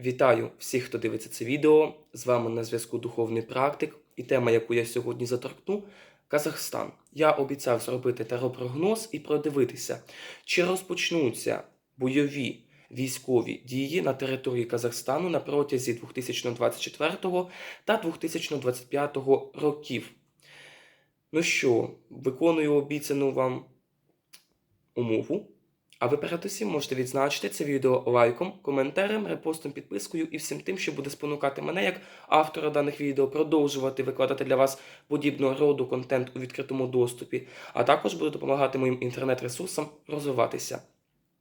Вітаю всіх, хто дивиться це відео. З вами на зв'язку Духовний практик. І тема, яку я сьогодні заторкну, Казахстан. Я обіцяв зробити теропрогноз і продивитися, чи розпочнуться бойові військові дії на території Казахстану на протязі 2024 та 2025 років. Ну що, виконую обіцяну вам умову. А ви перед усім можете відзначити це відео лайком, коментарем, репостом, підпискою і всім тим, що буде спонукати мене як автора даних відео продовжувати викладати для вас подібного роду контент у відкритому доступі, а також буде допомагати моїм інтернет-ресурсам розвиватися.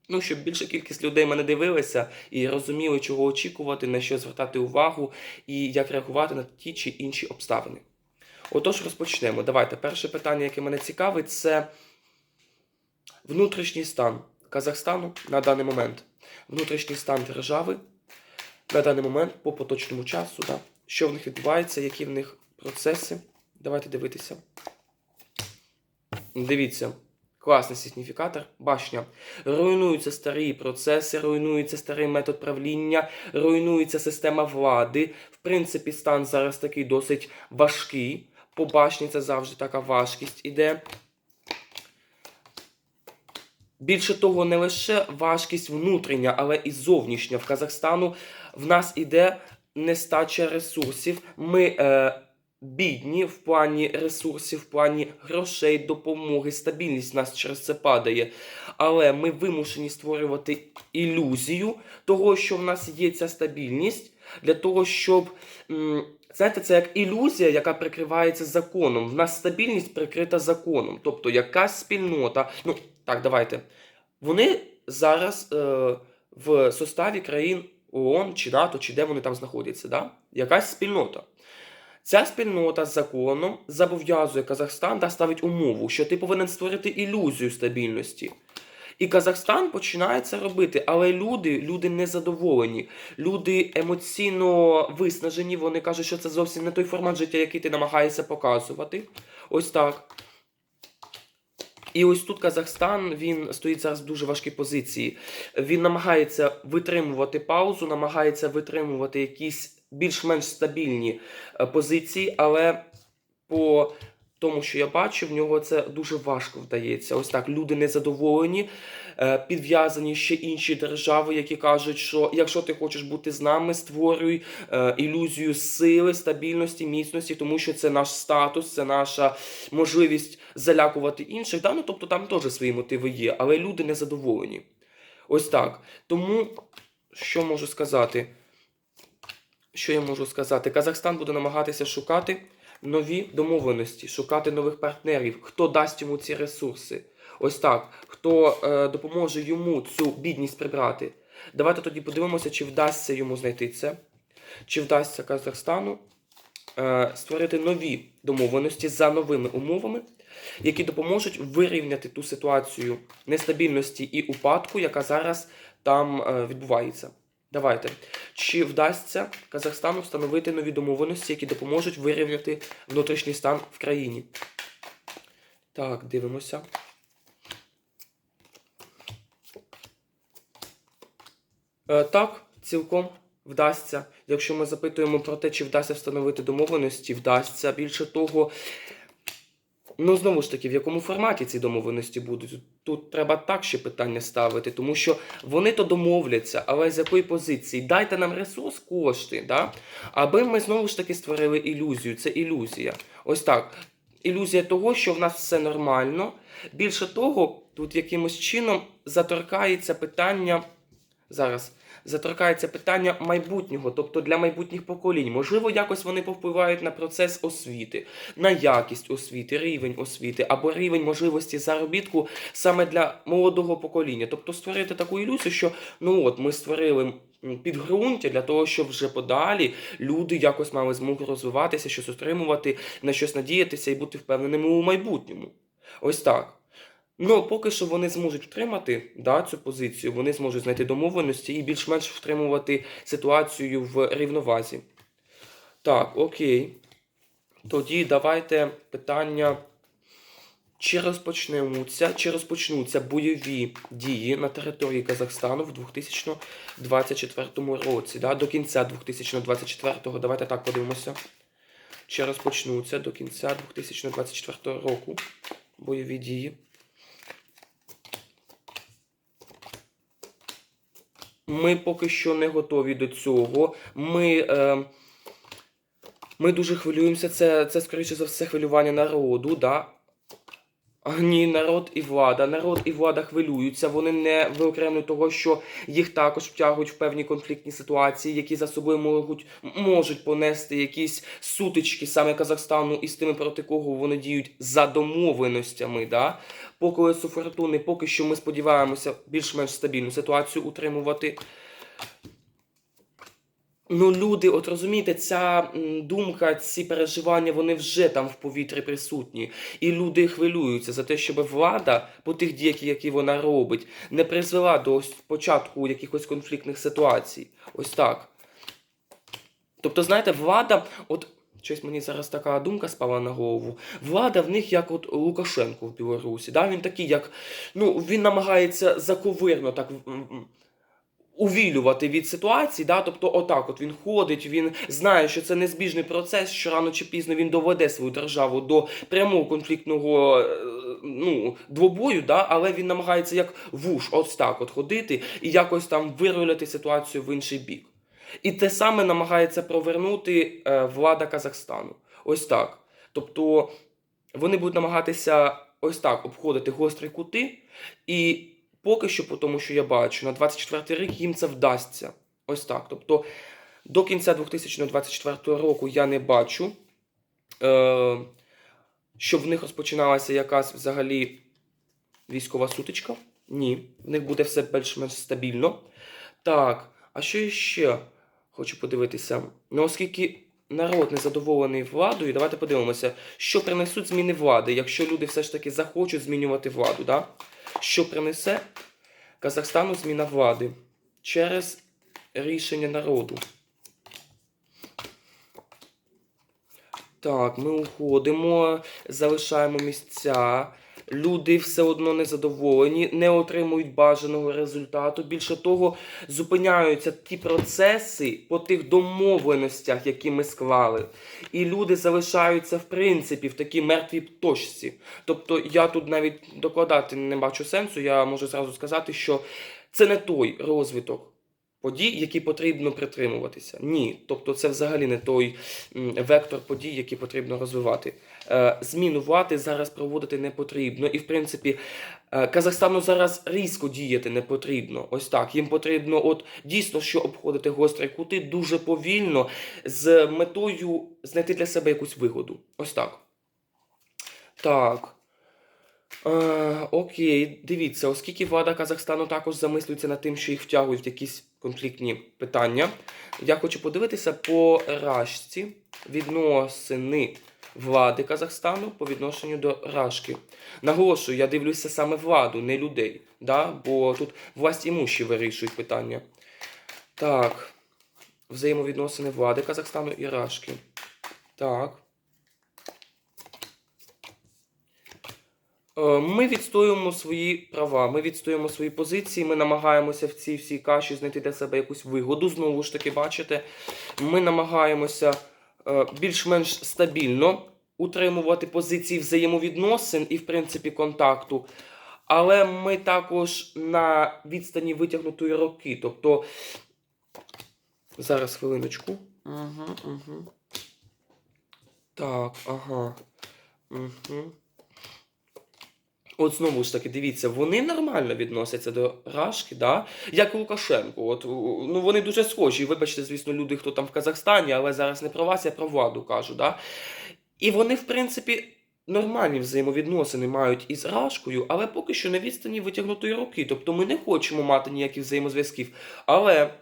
Ну, щоб більша кількість людей мене дивилися і розуміли, чого очікувати, на що звертати увагу і як реагувати на ті чи інші обставини. Отож, розпочнемо. Давайте. Перше питання, яке мене цікавить, це внутрішній стан Казахстану на даний момент. Внутрішній стан держави на даний момент по поточному часу. Да? Що в них відбувається, які в них процеси. Давайте дивитися. Дивіться. Класний сигніфікатор, башня. Руйнуються старі процеси, руйнується старий метод правління, руйнується система влади. В принципі, стан зараз такий досить важкий. По башні це завжди така важкість іде. Більше того, не лише важкість внутрішня, але і зовнішня. В Казахстану в нас іде нестача ресурсів. Ми е, бідні в плані ресурсів, в плані грошей, допомоги, стабільність нас через це падає. Але ми вимушені створювати ілюзію того, що в нас є ця стабільність, для того, щоб. М, Знаєте, це як ілюзія, яка прикривається законом. В нас стабільність прикрита законом. Тобто якась спільнота. Ну, так, давайте. Вони зараз е, в составі країн ООН чи НАТО, чи де вони там знаходяться. Да? Якась спільнота. Ця спільнота з законом зобов'язує Казахстан та ставить умову, що ти повинен створити ілюзію стабільності. І Казахстан починає це робити, але люди, люди незадоволені, люди емоційно виснажені. Вони кажуть, що це зовсім не той формат життя, який ти намагаєшся показувати. Ось так. І ось тут Казахстан він стоїть зараз в дуже важкій позиції. Він намагається витримувати паузу, намагається витримувати якісь більш-менш стабільні е, позиції, але по тому, що я бачу, в нього це дуже важко вдається. Ось так люди незадоволені, підв'язані ще інші держави, які кажуть, що якщо ти хочеш бути з нами, створюй е, ілюзію сили, стабільності, міцності, тому що це наш статус, це наша можливість залякувати інших. Да? Ну, тобто там теж свої мотиви є, але люди незадоволені. Ось так. Тому що можу сказати? Що я можу сказати? Казахстан буде намагатися шукати нові домовленості, шукати нових партнерів, хто дасть йому ці ресурси. Ось так. Хто е, допоможе йому цю бідність прибрати. Давайте тоді подивимося, чи вдасться йому знайти це, чи вдасться Казахстану е, створити нові домовленості за новими умовами, які допоможуть вирівняти ту ситуацію нестабільності і упадку, яка зараз там е, відбувається. Давайте. Чи вдасться Казахстану встановити нові домовленості, які допоможуть вирівняти внутрішній стан в країні? Так, дивимося. Так, цілком вдасться. Якщо ми запитуємо про те, чи вдасться встановити домовленості, вдасться. Більше того, Ну, знову ж таки, в якому форматі ці домовленості будуть? Тут треба так ще питання ставити, тому що вони то домовляться, але з якої позиції? Дайте нам ресурс, кошти, да? аби ми знову ж таки створили ілюзію. Це ілюзія. Ось так. Ілюзія того, що в нас все нормально. Більше того, тут якимось чином заторкається питання зараз. Заторкається питання майбутнього, тобто для майбутніх поколінь. Можливо, якось вони повпливають на процес освіти, на якість освіти, рівень освіти або рівень можливості заробітку саме для молодого покоління. Тобто створити таку ілюзію, що ну от ми створили підґрунтя для того, щоб вже подалі люди якось мали змогу розвиватися, щось отримувати, на щось надіятися і бути впевненими у майбутньому. Ось так. Ну, поки що вони зможуть втримати да, цю позицію, вони зможуть знайти домовленості і більш-менш втримувати ситуацію в рівновазі. Так, окей. Тоді давайте питання Чи розпочнуться, чи розпочнуться бойові дії на території Казахстану в 2024 році? Да? До кінця 2024, давайте так подивимося. Чи розпочнуться до кінця 2024 року бойові дії? Ми поки що не готові до цього. Ми, е, ми дуже хвилюємося. Це, це, скоріше за все, хвилювання народу. Да? Ні, народ і влада. Народ і влада хвилюються. Вони не виокремлюють того, що їх також втягують в певні конфліктні ситуації, які за собою можуть, можуть понести якісь сутички саме Казахстану і з тими, проти кого вони діють за домовленостями. Да? По колесу фортуни, поки що ми сподіваємося більш-менш стабільну ситуацію утримувати. Ну, люди, от розумієте, ця думка, ці переживання, вони вже там в повітрі присутні. І люди хвилюються за те, щоб влада по тих діях, які вона робить, не призвела до ось початку якихось конфліктних ситуацій. Ось так. Тобто, знаєте, влада, от щось мені зараз така думка спала на голову. Влада в них як от Лукашенко в Білорусі. Да? Він такий, як ну, він намагається заковирно так. увілювати від ситуації, да? тобто отак от він ходить, він знає, що це незбіжний процес, що рано чи пізно він доведе свою державу до прямого конфліктного е, ну, двобою, да? але він намагається як вуш, ось так от ходити і якось там вируляти ситуацію в інший бік. І те саме намагається провернути е, влада Казахстану. Ось так. Тобто вони будуть намагатися ось так обходити гострі кути, і поки що, по тому, що я бачу, на 24 рік їм це вдасться. Ось так. Тобто до кінця 2024 року я не бачу, е, щоб в них розпочиналася якась взагалі військова сутичка. Ні, в них буде все більш-менш стабільно. Так, а що ще хочу подивитися? Ну, оскільки народ не задоволений владою, давайте подивимося, що принесуть зміни влади, якщо люди все ж таки захочуть змінювати владу. Да? Що принесе Казахстану зміна влади через рішення народу. Так, ми уходимо, залишаємо місця. Люди все одно незадоволені, не отримують бажаного результату. Більше того, зупиняються ті процеси по тих домовленостях, які ми склали. І люди залишаються, в принципі, в такій мертвій точці. Тобто я тут навіть докладати не бачу сенсу. Я можу зразу сказати, що це не той розвиток подій, які потрібно притримуватися. Ні. Тобто це взагалі не той вектор подій, який потрібно розвивати. Е, Зміну влади зараз проводити не потрібно. І, в принципі, е, Казахстану зараз різко діяти не потрібно. Ось так. Їм потрібно, от дійсно, що обходити гострі кути дуже повільно, з метою знайти для себе якусь вигоду. Ось так. Так. Е, окей, дивіться, оскільки влада Казахстану також замислюється над тим, що їх втягують в якісь конфліктні питання, я хочу подивитися по рашці відносини влади Казахстану по відношенню до Рашки. Наголошую, я дивлюся саме владу, не людей, да? бо тут власть імущі вирішують питання. Так, взаємовідносини влади Казахстану і Рашки. Так. Ми відстоюємо свої права, ми відстоюємо свої позиції, ми намагаємося в цій всій каші знайти для себе якусь вигоду. Знову ж таки, бачите, ми намагаємося е, більш-менш стабільно утримувати позиції взаємовідносин і, в принципі, контакту. Але ми також на відстані витягнутої роки. Тобто, зараз хвилиночку. Угу, угу. Так, ага. Угу. От знову ж таки, дивіться, вони нормально відносяться до Рашки, да? як Лукашенко. От, ну, вони дуже схожі. Вибачте, звісно, люди, хто там в Казахстані, але зараз не про вас, я про владу кажу. Да? І вони, в принципі, нормальні взаємовідносини мають із Рашкою, але поки що на відстані витягнутої руки. Тобто ми не хочемо мати ніяких взаємозв'язків. Але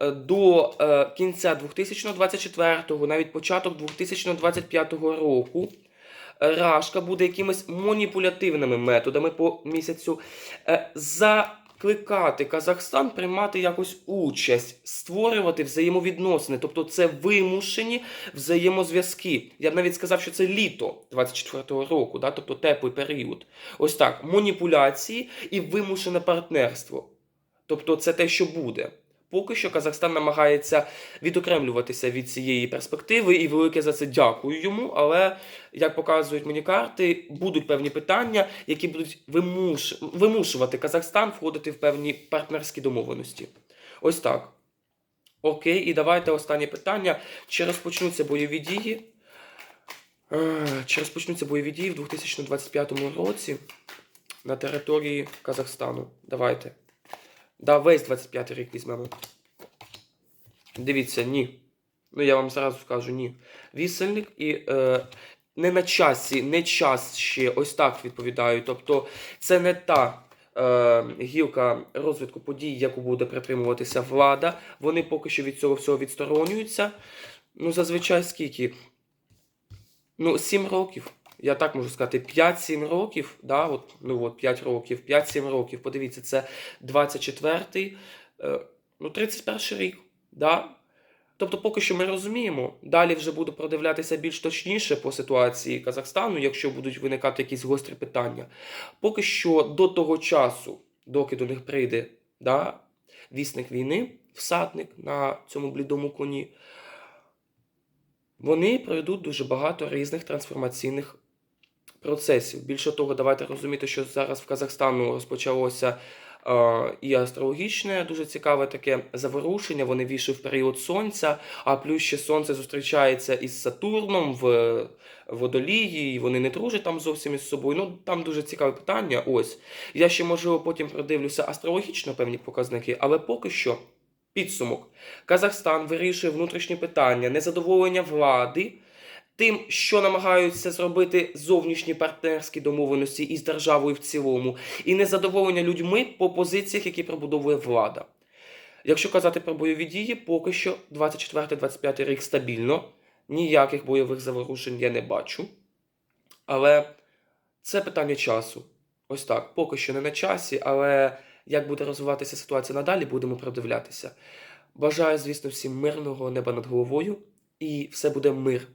е, до е, кінця 2024, навіть початок 2025 року. Рашка буде якимись маніпулятивними методами по місяцю е, закликати Казахстан приймати якось участь, створювати взаємовідносини. Тобто це вимушені взаємозв'язки. Я б навіть сказав, що це літо 24-го року, да? тобто теплий період. Ось так, маніпуляції і вимушене партнерство. Тобто це те, що буде. Поки що Казахстан намагається відокремлюватися від цієї перспективи, і велике за це дякую йому. Але як показують мені карти, будуть певні питання, які будуть вимуш... вимушувати Казахстан входити в певні партнерські домовленості. Ось так. Окей, і давайте останнє питання. Чи розпочнуться бойові дії? Е, Чи розпочнуться бойові дії в 2025 році на території Казахстану? Давайте. Да, весь 25 рік візьмемо. Дивіться, ні. Ну, я вам зразу скажу ні. Вісельник і е, не на часі, не час ще ось так відповідаю. Тобто, це не та е, гілка розвитку подій, яку буде притримуватися влада. Вони поки що від цього всього відсторонюються. Ну, зазвичай скільки? Ну, 7 років. Я так можу сказати, 5-7 років, да, от, ну от 5 років, 5-7 років. Подивіться, це 24-й, е, ну 31 рік. Да? Тобто, поки що ми розуміємо, далі вже буду продивлятися більш точніше по ситуації Казахстану, якщо будуть виникати якісь гострі питання. Поки що до того часу, доки до них прийде да, вісник війни, всадник на цьому блідому коні, вони пройдуть дуже багато різних трансформаційних процесів. Більше того, давайте розуміти, що зараз в Казахстану розпочалося е, і астрологічне, дуже цікаве таке заворушення. Вони війшли в період сонця, а плюс ще сонце зустрічається із Сатурном в водолії, і вони не дружать там зовсім із собою. Ну там дуже цікаве питання. Ось я ще можливо потім продивлюся астрологічно певні показники, але поки що. Підсумок. Казахстан вирішує внутрішні питання, незадоволення влади тим, що намагаються зробити зовнішні партнерські домовленості із державою в цілому, і незадоволення людьми по позиціях, які пробудовує влада. Якщо казати про бойові дії, поки що 24-25 рік стабільно, ніяких бойових заворушень я не бачу. Але це питання часу. Ось так, поки що не на часі, але як буде розвиватися ситуація надалі, будемо продивлятися. Бажаю, звісно, всім мирного неба над головою, і все буде мир.